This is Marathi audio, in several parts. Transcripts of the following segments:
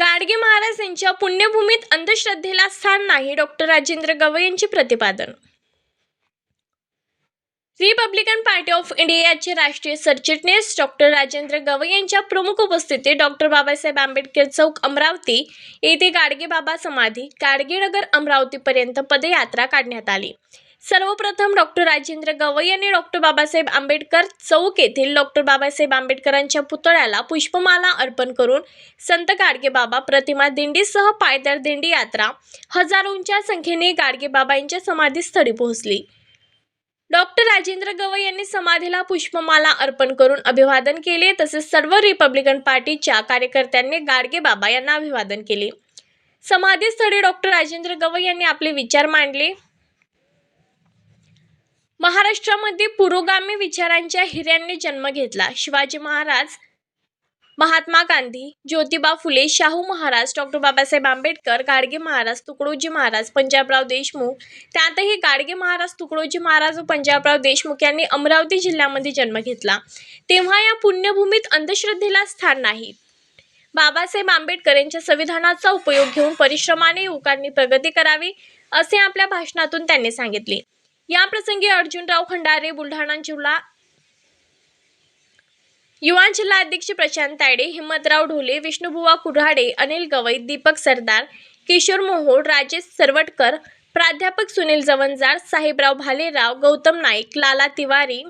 गाडगे महाराज यांच्या पुण्यभूमीत अंधश्रद्धेला स्थान नाही डॉक्टर राजेंद्र गवई यांचे प्रतिपादन. रिपब्लिकन पार्टी ऑफ इंडियाचे राष्ट्रीय सरचिटणीस डॉक्टर राजेंद्र गवई यांच्या प्रमुख उपस्थितीत डॉक्टर बाबासाहेब आंबेडकर चौक अमरावती येथे गाडगे बाबा समाधी गाडगेनगर अमरावतीपर्यंत पदयात्रा काढण्यात आली. सर्वप्रथम डॉक्टर राजेंद्र गवई यांनी डॉक्टर बाबासाहेब आंबेडकर चौक येथील डॉक्टर बाबासाहेब आंबेडकरांच्या पुतळ्याला पुष्पमाला अर्पण करून संत गाडगेबाबा प्रतिमा दिंडीसह पायदळ दिंडी यात्रा हजारोंच्या संख्येने गाडगेबाबा यांच्या समाधीस्थळी पोहोचली. डॉक्टर राजेंद्र गवई यांनी समाधीला पुष्पमाला अर्पण करून अभिवादन केले तसेच सर्व रिपब्लिकन पार्टीच्या कार्यकर्त्यांनी गाडगे बाबा यांना अभिवादन केले. समाधीस्थळी डॉक्टर राजेंद्र गवई यांनी आपले विचार मांडले. महाराष्ट्रामध्ये पुरोगामी विचारांच्या हिऱ्यांनी जन्म घेतला. शिवाजी महाराज महात्मा गांधी ज्योतिबा फुले शाहू महाराज डॉक्टर बाबासाहेब आंबेडकर गाडगे महाराज तुकडोजी महाराज पंजाबराव देशमुख त्यातही गाडगे महाराज तुकडोजी महाराज व पंजाबराव देशमुख यांनी अमरावती जिल्ह्यामध्ये जन्म घेतला. तेव्हा या पुण्यभूमीत अंधश्रद्धेला स्थान नाही. बाबासाहेब आंबेडकर यांच्या संविधानाचा उपयोग घेऊन परिश्रमाने युवकांनी प्रगती करावी असे आपल्या भाषणातून त्यांनी सांगितले. या प्रसंगी अर्जुनराव खंडारे बुलढाणा जिल्हा युवा जिल्हा अध्यक्ष प्रशांत तायडे हिम्मतराव ढोले विष्णुबुवा कुऱ्हाडे अनिल गवई दीपक सरदार किशोर मोहोळ राजेश सरवटकर प्राध्यापक सुनील जवंजार साहेबराव भालेराव गौतम नाईक लाला तिवारी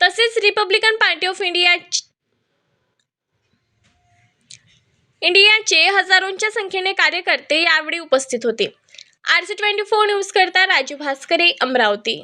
तसेच रिपब्लिकन पार्टी ऑफ इंडिया इंडियाचे हजारोंच्या संख्येने कार्यकर्ते यावेळी उपस्थित होते. R C twenty four news करता राजू भास्करे अमरावती.